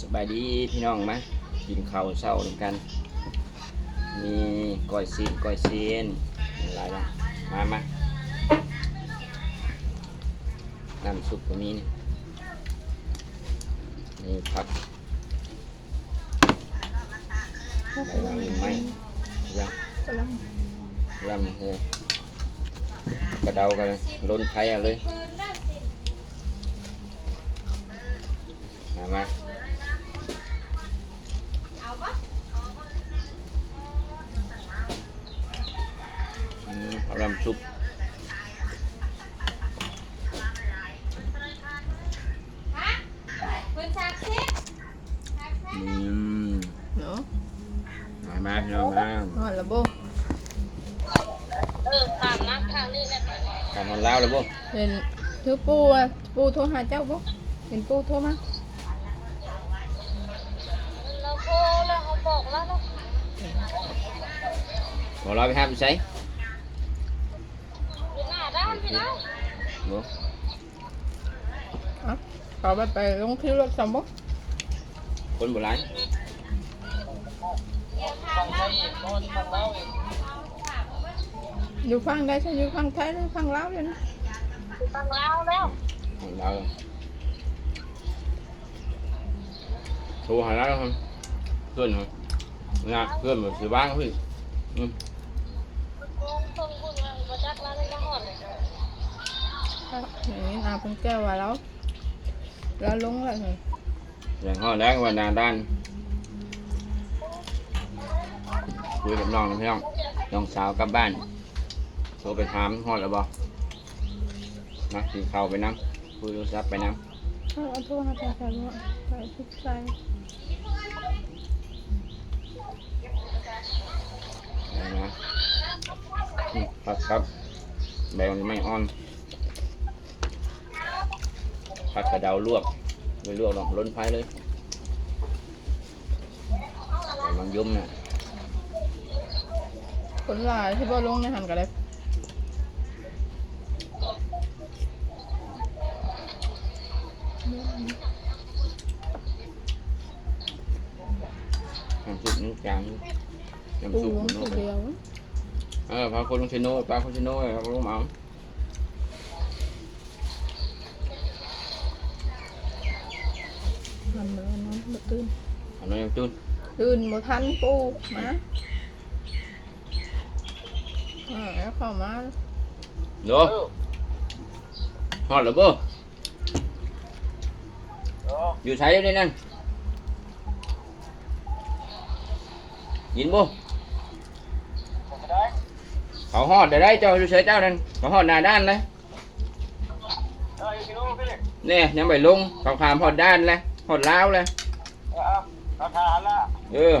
สบายดีพี่น้องมากินข้าวเช้าด้วยกัน มีก้อยซีนก้อยซีนอะไรบ้างมามาน้ำซุปก็มีนี่นี่ผักใบวางไม่ยังกำลังรำเลยกระเดากันล้นไผ่เลยมามา เอารำซุปคุณซักซิอืมเนาะมามาพี่น้องมานอนและบ่เออตามนักทางนี้แหละการนอนเล่าเลยบุเห็นถือปูอะปูโทรหาเจ้าบ่เห็นปูโทรมาเราโทรแล้วเขาบอกแล้วเนาะบอกเราไปห้ามใช้ อยู่ หน้าด้านพี่น้องบุเอะขอไปไปลงคิวรถสมบ่คนโบราณอยู่ฟังได้ใช่ อย่างนี้นาเป็นแก้วว่าแล้ว แล้วลงแล้วนี่อย่างห้อแรกว่านาด้านคุยกับน้องนะพี่น้องน้องสาวกลับบ้านโทรไปถามฮอดแล้วบ่นะกินข้าวไปน้ำคุยโทรศัพท์ไปน้เอาเอาโทรหาใครใครบ่ใครทุกใจำเอานะอืมครับครับใบมันไม่อ่อน ผัดกระเดาลวกไม่ลวกหรอกล้นไฟเลยใบมันยุ่มเนี่ยคนหลายที่บ่ลงในหันก็ได้น้ำซุปน้ำจางน้ำปูซุปลงโน่คนเดียวเออพาคนลงเชโน่ปลาคนเชโน่ครับลุงหมา ทำแล้วนอนบ่ตื่นอันนั้นยังจุนตื่นบ่ทันปูมาอ่าแล้วเข้ามาโดฮอดหรือบ่อยู่ใช้ได้นั่นยินบ่เขาฮอดได้ได้เจ้าอยู่ใช้เจ้านั่นเขาฮอดหน้าด้านเลยเนี่ยยังไปลงเขาขามฮอดด้านเลย หอดล้าวเลยราทาละเออ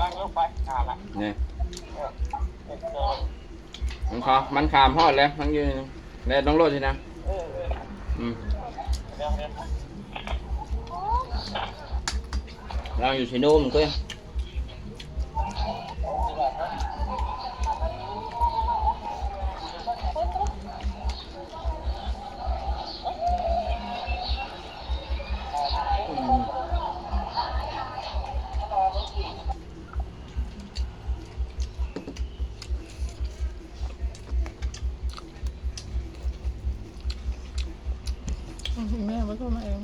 ลังลงไปอ่าละเนี่ยมันขอมันขามหอดแล้วทั้งยืนแล้วต้องรถสินะเออเอออืมเราอยู่ชิโนู่นมันก็ แม่ไม่ต้องมาเอง